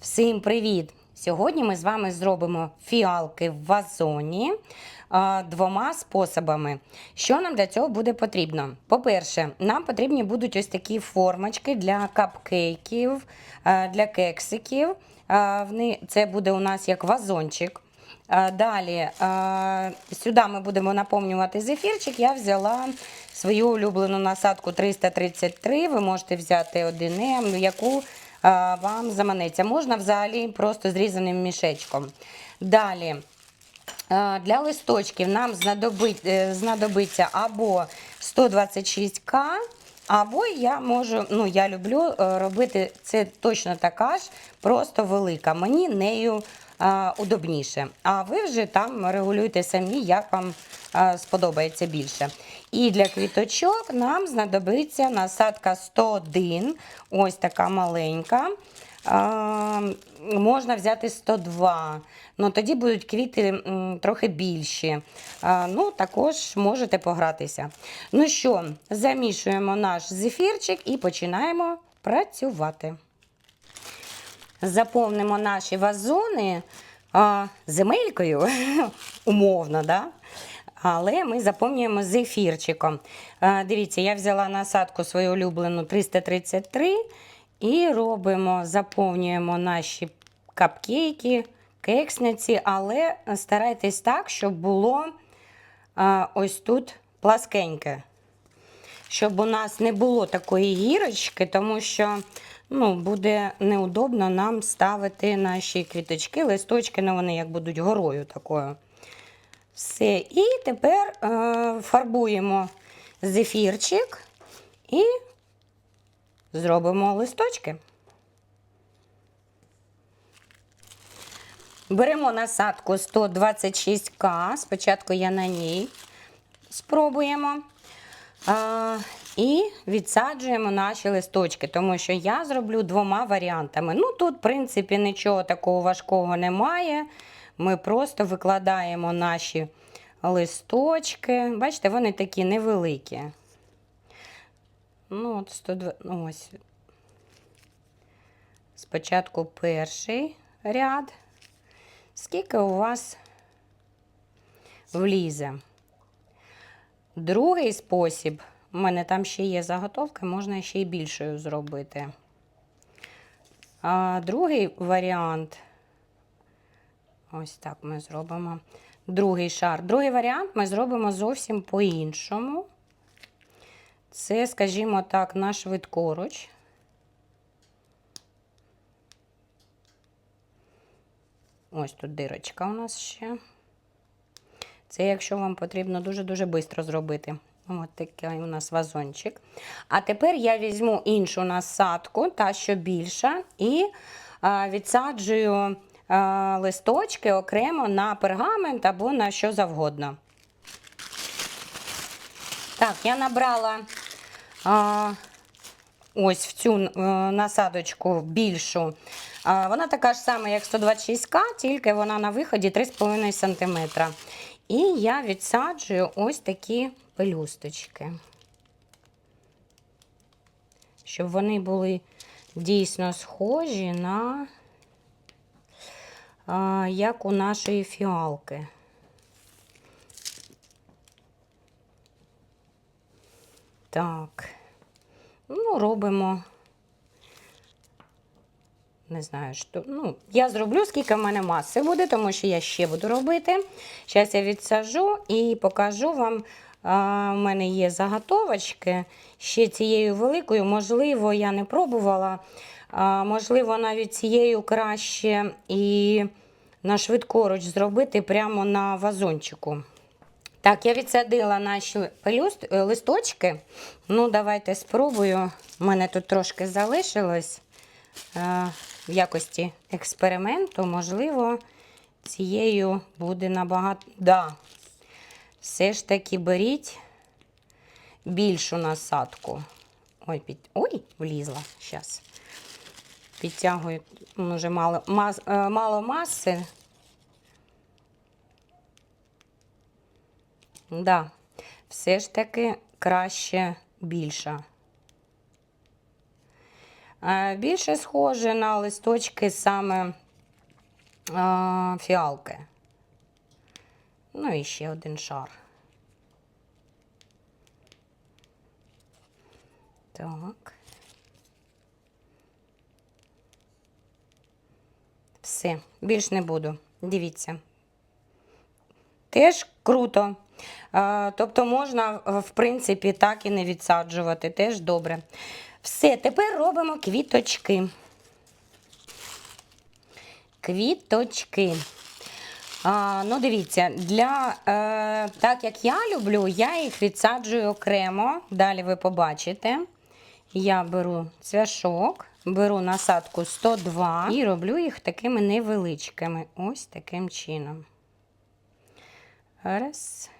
Всім привіт! Сьогодні ми з вами зробимо фіалки в вазоні двома способами. Що нам для цього буде потрібно? По-перше, нам потрібні будуть ось такі формочки для капкейків, для кексиків. Це буде у нас як вазончик. Далі сюди ми будемо наповнювати зефірчик. Я взяла свою улюблену насадку 333. Ви можете взяти 1М, яку вам заманеться. Можна взагалі просто зрізаним мішечком. Далі. Е, Для листочків нам е, знадобиться або 126К, або я можу, ну я люблю е, робити це точно така ж, просто велика. Мені нею е, удобніше. А ви вже там регулюєте самі, як вам е, сподобається більше. І для квіточок нам знадобиться насадка 101, ось така маленька. Можна взяти 102. Ну, тоді будуть квіти трохи більші. Ну, також можете погратися. Ну що, замішуємо наш зефірчик і починаємо працювати. Заповнимо наші вазони земелькою, умовно, да? Але ми заповнюємо зефірчиком. А, дивіться, я взяла насадку свою улюблену 333 і робимо, заповнюємо наші капкейки, кексниці, але старайтесь так, щоб було ось тут пласкеньке щоб у нас не було такої гірочки, тому що ну, буде неудобно нам ставити наші квіточки, листочки, ну вони як будуть горою такою. Все. І тепер е, фарбуємо зефірчик і зробимо листочки. Беремо насадку 126К. Спочатку я на ній спробуємо. А, і відсаджуємо наші листочки, тому що я зроблю двома варіантами. Ну, тут, в принципі, нічого такого важкого немає. Ми просто викладаємо наші листочки. Бачите, вони такі невеликі. Ну, от 102, ну, ось. Спочатку перший ряд. Скільки у вас влізе? Другий спосіб, у мене там ще є заготовки, можна ще й більшою зробити. А другий варіант, ось так ми зробимо. Другий шар. Другий варіант ми зробимо зовсім по-іншому. Це, скажімо так, на швидкоруч. Ось тут дирочка у нас ще. Це якщо вам потрібно дуже-дуже швидко зробити. Ось такий у нас вазончик. А тепер я візьму іншу насадку, та що більша, і відсаджую листочки окремо на пергамент або на що завгодно. Так, я набрала а, ось в цю е, насадочку більшу. А, Вона така ж сама, як 126К, тільки вона на виході 3,5 см. І я відсаджую ось такі пелюсточки. Щоб вони були дійсно схожі на як у нашої фіалки. Так, ну, робимо. Не знаю, що. Ну, я зроблю, скільки в мене маси буде, тому що я ще буду робити. Зараз я відсажу і покажу вам. У мене є заготовочки ще цією великою. Можливо, я не пробувала. Можливо, навіть цією краще і на швидкоруч зробити прямо на вазончику. Так, я відсадила наші е, листочки. Ну, давайте спробую. У мене тут трошки залишилось е, в якості експерименту. Можливо, цією буде набагато. Да. Все ж таки беріть більшу насадку. Ой, під... Ой, влізла. Зараз. Підтягую, може, мало, мас... е, мало маси. Да, все ж таки краще більша. Е, Більше схоже на листочки саме е, фіалки. Ну і ще один шар. Так. Все, більш не буду. Дивіться. Теж круто. Тобто можна, е, в принципі, так і не відсаджувати. Теж добре. Все, тепер робимо квіточки. Квіточки. А, ну, дивіться, для, е, так як я люблю, я їх відсаджую окремо. Далі ви побачите. Я беру цвяшок, беру насадку 102 і роблю їх такими невеличкими. Ось таким чином. Раз.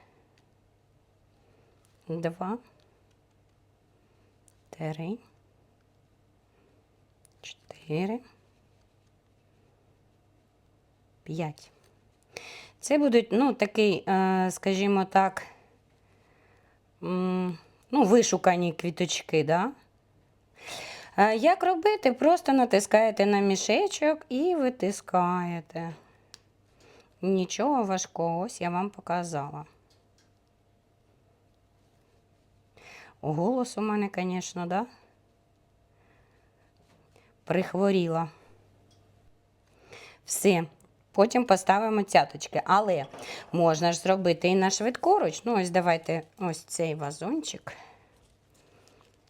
Два. Три. Чотири. П'ять. Це будуть, ну, такий, е, скажімо так, ну, вишукані квіточки, да? Е, Як робити? Просто натискаєте на мішечок і витискаєте. Нічого важкого, ось я вам показала. Голос у мене, звісно, да? Прихворіла. Все. Потім поставимо цяточки. Але можна ж зробити і на швидкоруч. Ну, ось давайте ось цей вазончик.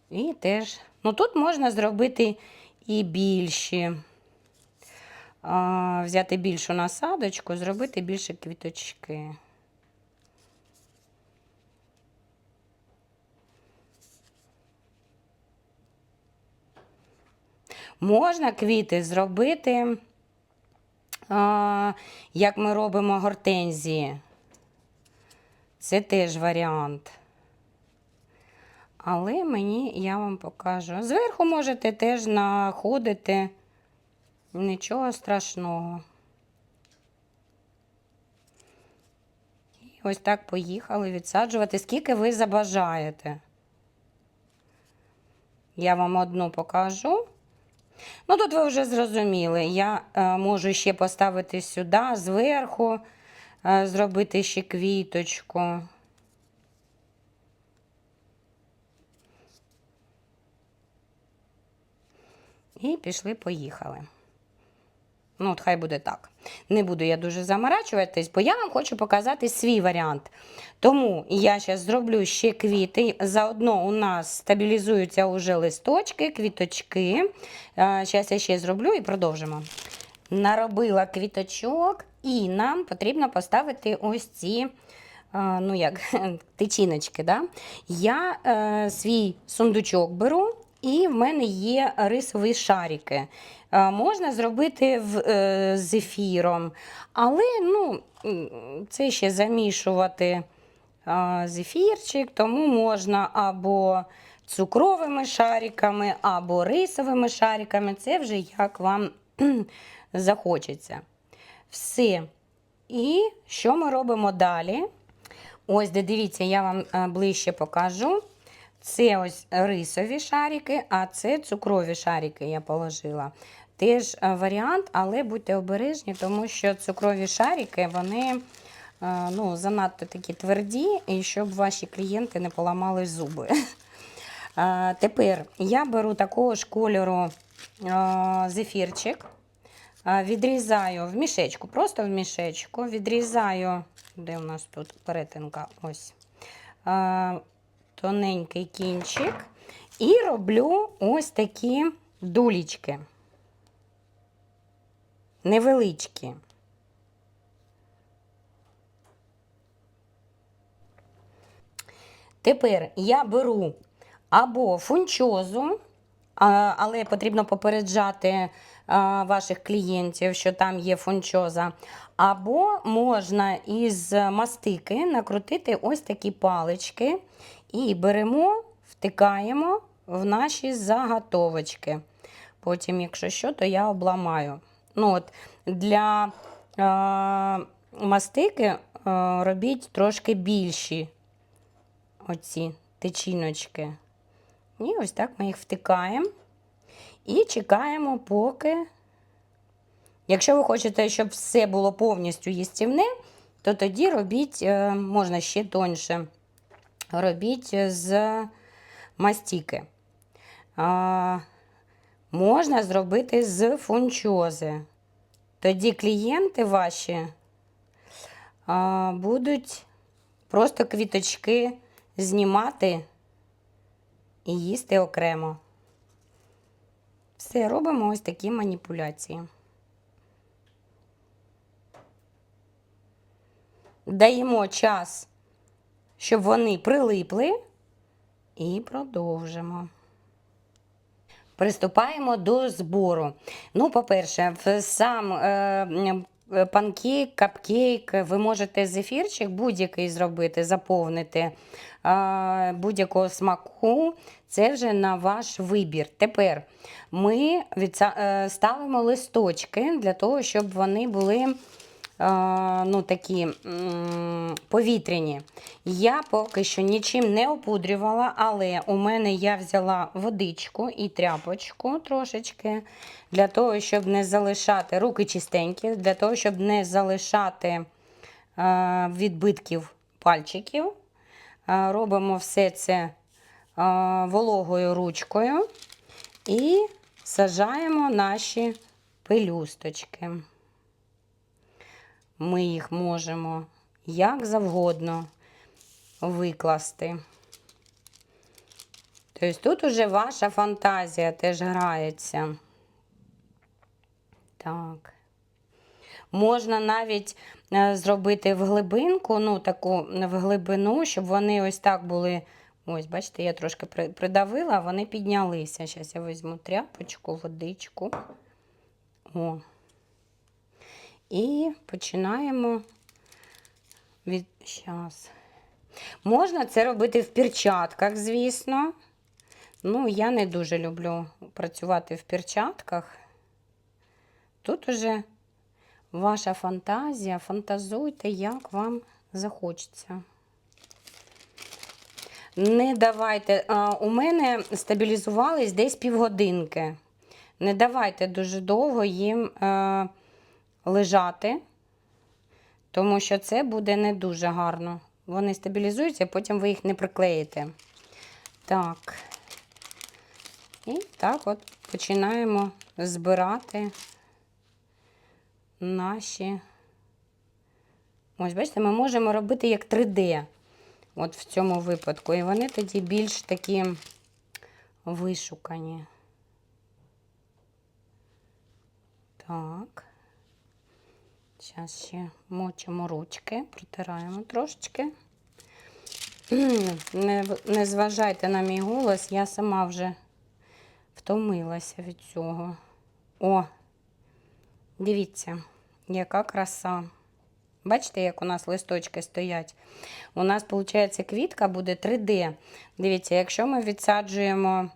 І теж. Ну, тут можна зробити і більші. Взяти більшу насадочку, зробити більше квіточки. Можна квіти зробити, як ми робимо гортензії. Це теж варіант. Але мені я вам покажу. Зверху можете теж знаходити нічого страшного. І ось так поїхали відсаджувати, скільки ви забажаєте. Я вам одну покажу. Ну, тут ви вже зрозуміли. Я е, можу ще поставити сюди, зверху, е, зробити ще квіточку. І пішли, поїхали. Ну, от хай буде так. Не буду я дуже заморачуватись, бо я вам хочу показати свій варіант. Тому я зараз зроблю ще квіти. Заодно у нас стабілізуються вже листочки, квіточки. Зараз я ще зроблю і продовжимо. Наробила квіточок, і нам потрібно поставити ось ці. Ну, як тичіночки. Да? Я е, свій сундучок беру, і в мене є рисові шарики. Е, Можна зробити в, е, з ефіром, але ну, це ще замішувати е, зефірчик, тому можна або цукровими шариками, або рисовими шариками. Це вже як вам захочеться. Все. І що ми робимо далі? Ось, де дивіться, я вам е, ближче покажу. Це ось рисові шарики, а це цукрові шарики я положила. Теж е, варіант, але будьте обережні, тому що цукрові шарики, вони е, ну, занадто такі тверді, і щоб ваші клієнти не поламали зуби. Е, Тепер я беру такого ж кольору зефірчик, відрізаю в мішечку, просто в мішечку, відрізаю, де у нас тут перетинка, ось. Е, тоненький кінчик і роблю ось такі дулічки. Невеличкі. Тепер я беру або фунчозу, але потрібно попереджати ваших клієнтів, що там є фунчоза. Або можна із мастики накрутити ось такі палички і беремо, втикаємо в наші заготовочки. Потім, якщо що, то я обламаю. Ну, от, Для е, мастики е, робіть трошки більші оці тичіночки. І ось так ми їх втикаємо. І чекаємо, поки. Якщо ви хочете, щоб все було повністю їстівне, то тоді робіть, е, можна ще тоньше, робіть з мастіки. А, можна зробити з фунчози. Тоді клієнти ваші а, будуть просто квіточки знімати і їсти окремо. Все, робимо ось такі маніпуляції. Даємо час, щоб вони прилипли, і продовжимо. Приступаємо до збору. Ну, по-перше, сам е, е, панкейк, капкейк, ви можете зефірчик будь-який зробити, заповнити е, будь-якого смаку. Це вже на ваш вибір. Тепер ми відса- е, ставимо листочки для того, щоб вони були ну, такі повітряні. Я поки що нічим не опудрювала, але у мене я взяла водичку і тряпочку трошечки, для того, щоб не залишати руки чистенькі, для того, щоб не залишати е, відбитків пальчиків. Е, робимо все це е, вологою ручкою і сажаємо наші пелюсточки. Ми їх можемо як завгодно викласти. Тобто тут уже ваша фантазія теж грається. Так. Можна навіть е, зробити в глибинку, ну, таку в глибину, щоб вони ось так були. Ось, бачите, я трошки придавила, вони піднялися. Зараз я візьму тряпочку, водичку. О. І починаємо від. Щас. Можна це робити в перчатках, звісно. Ну, я не дуже люблю працювати в перчатках. Тут уже ваша фантазія, фантазуйте, як вам захочеться. Не давайте. У мене стабілізувались десь півгодинки. Не давайте дуже довго їм е, лежати, тому що це буде не дуже гарно. Вони стабілізуються, потім ви їх не приклеїте. Так. І так от починаємо збирати наші. Ось, бачите, ми можемо робити як 3D. От в цьому випадку. І вони тоді більш такі вишукані. Так. Зараз ще мочимо ручки, протираємо трошечки. Не, не зважайте на мій голос, я сама вже втомилася від цього. О, дивіться, яка краса. Бачите, як у нас листочки стоять? У нас, виходить, квітка буде 3D. Дивіться, якщо ми відсаджуємо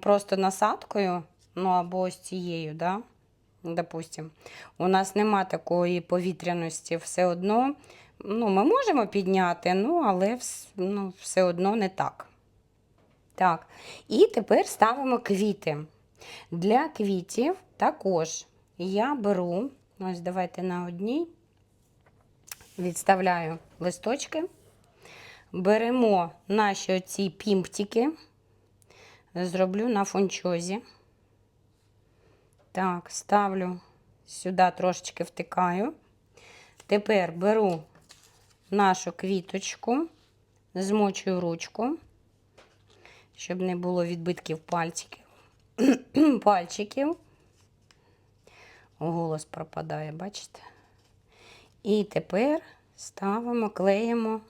просто насадкою, ну або ось цією, да? Допустим, у нас нема такої повітряності, все одно. Ну, ми можемо підняти, ну, але ну, все одно не так. Так, і тепер ставимо квіти. Для квітів також я беру, ось давайте на одній, відставляю листочки, беремо наші оці пімптики, зроблю на фунчозі. Так, ставлю сюди трошечки втикаю. Тепер беру нашу квіточку, змочую ручку, щоб не було відбитків пальчиків. пальчиків. Голос пропадає, бачите? І тепер ставимо, клеїмо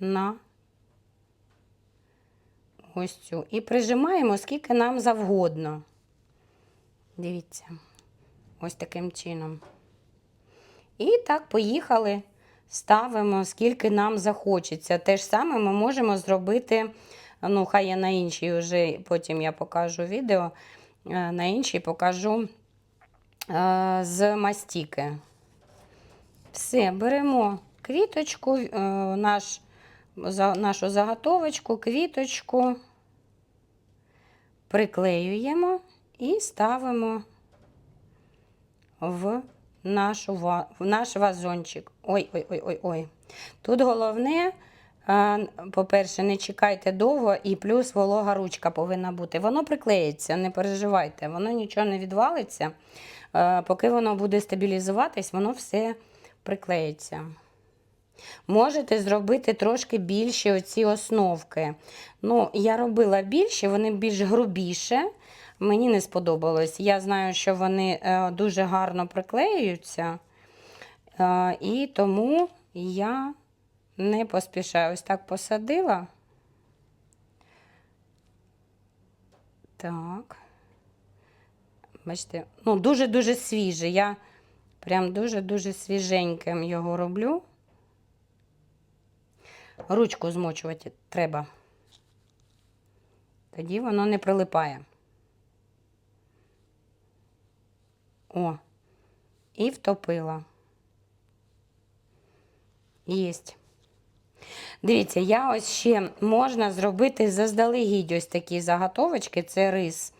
на ось цю. І прижимаємо, скільки нам завгодно. Дивіться, ось таким чином. І так, поїхали, ставимо, скільки нам захочеться. Те ж саме ми можемо зробити, ну, хай я на іншій вже, потім я покажу відео, е, на іншій покажу е, з мастіки. Все, беремо квіточку, е, наш, нашу заготовочку, квіточку, приклеюємо і ставимо в, нашу, в наш вазончик. Ой, ой, ой, ой, ой. Тут головне, е, по-перше, не чекайте довго, і плюс волога ручка повинна бути. Воно приклеїться, не переживайте, воно нічого не відвалиться. Е, Поки воно буде стабілізуватись, воно все приклеїться. Можете зробити трошки більші оці основки. Ну, я робила більші, вони більш грубіше. Мені не сподобалось. Я знаю, що вони е, дуже гарно приклеюються. Е, і тому я не поспішаю. Ось так посадила. Так. Бачите, ну, дуже-дуже свіжий. Я прям дуже-дуже свіженьким його роблю. Ручку змочувати треба. Тоді воно не прилипає. О, і втопила. Єсть. Дивіться, я ось ще можна зробити заздалегідь ось такі заготовочки, це рис.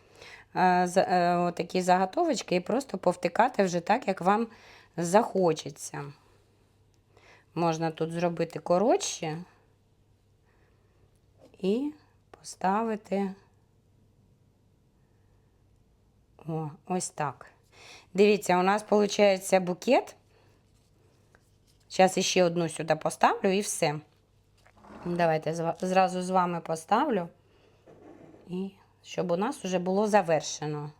Е, е, Отакі заготовочки і просто повтикати вже так, як вам захочеться. Можна тут зробити коротше і поставити О, ось так. Дивіться, у нас виходить букет. Зараз ще одну сюди поставлю і все. Давайте зразу з вами поставлю. І щоб у нас вже було завершено.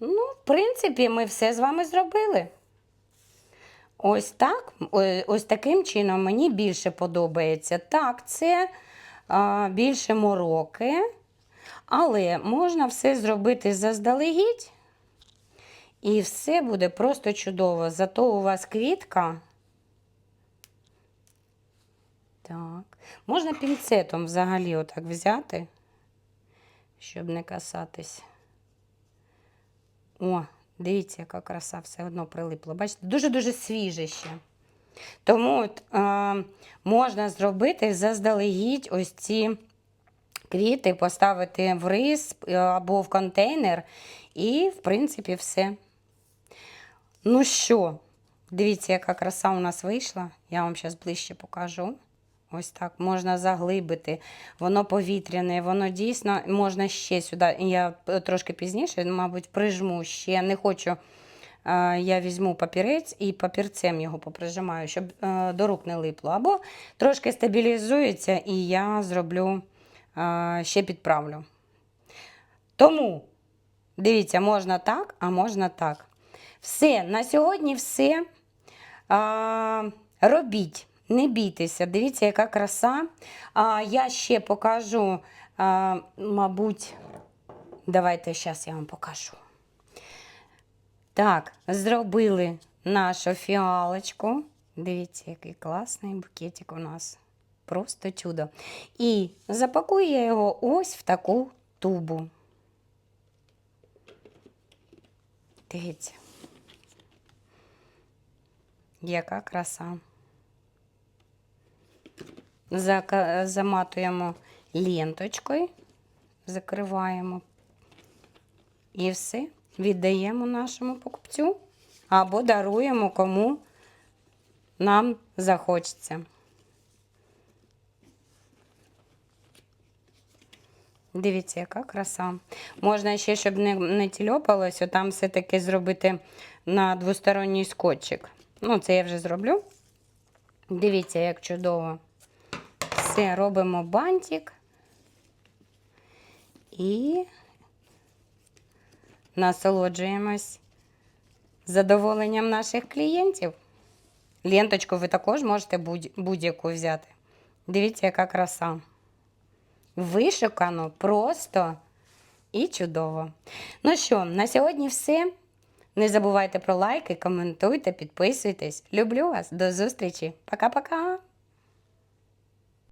Ну, в принципі, ми все з вами зробили. Ось так, ось таким чином мені більше подобається. Так, це а, більше мороки, але можна все зробити заздалегідь, і все буде просто чудово. Зато у вас квітка. Так. Можна пінцетом взагалі отак взяти, щоб не касатись. О, дивіться, яка краса, все одно прилипло. Бачите, дуже-дуже свіже ще. Тому от, е, можна зробити заздалегідь ось ці квіти, поставити в рис е, або в контейнер, і, в принципі, все. Ну що, дивіться, яка краса у нас вийшла. Я вам зараз ближче покажу. Ось так можна заглибити. Воно повітряне, воно дійсно можна ще сюди. Я трошки пізніше, мабуть, прижму ще. Не хочу. е, Я візьму папірець і папірцем його поприжимаю, щоб е, до рук не липло. Або трошки стабілізується, і я зроблю е, ще підправлю. Тому дивіться, можна так, а можна так. Все, на сьогодні все. А, робіть, не бійтеся, дивіться, яка краса. А, я ще покажу, а, мабуть, давайте зараз я вам покажу. Так, зробили нашу фіалочку. Дивіться, який класний букетик у нас. Просто чудо. І запакую я його ось в таку тубу. Дивіться. Яка краса. Заматуємо ленточкою, закриваємо і все віддаємо нашому покупцю або даруємо кому нам захочеться. Дивіться, яка краса. Можна ще, щоб не, не тільопалося, там все-таки зробити на двосторонній скотчик. Ну, це я вже зроблю. Дивіться, як чудово. Все, робимо бантик. І насолоджуємось задоволенням наших клієнтів. Ленточку ви також можете будь- будь-яку взяти. Дивіться, яка краса. Вишукано, просто і чудово. Ну що, на сьогодні все. Не забувайте про лайки, коментуйте, підписуйтесь. Люблю вас. До зустрічі. Пока-пока.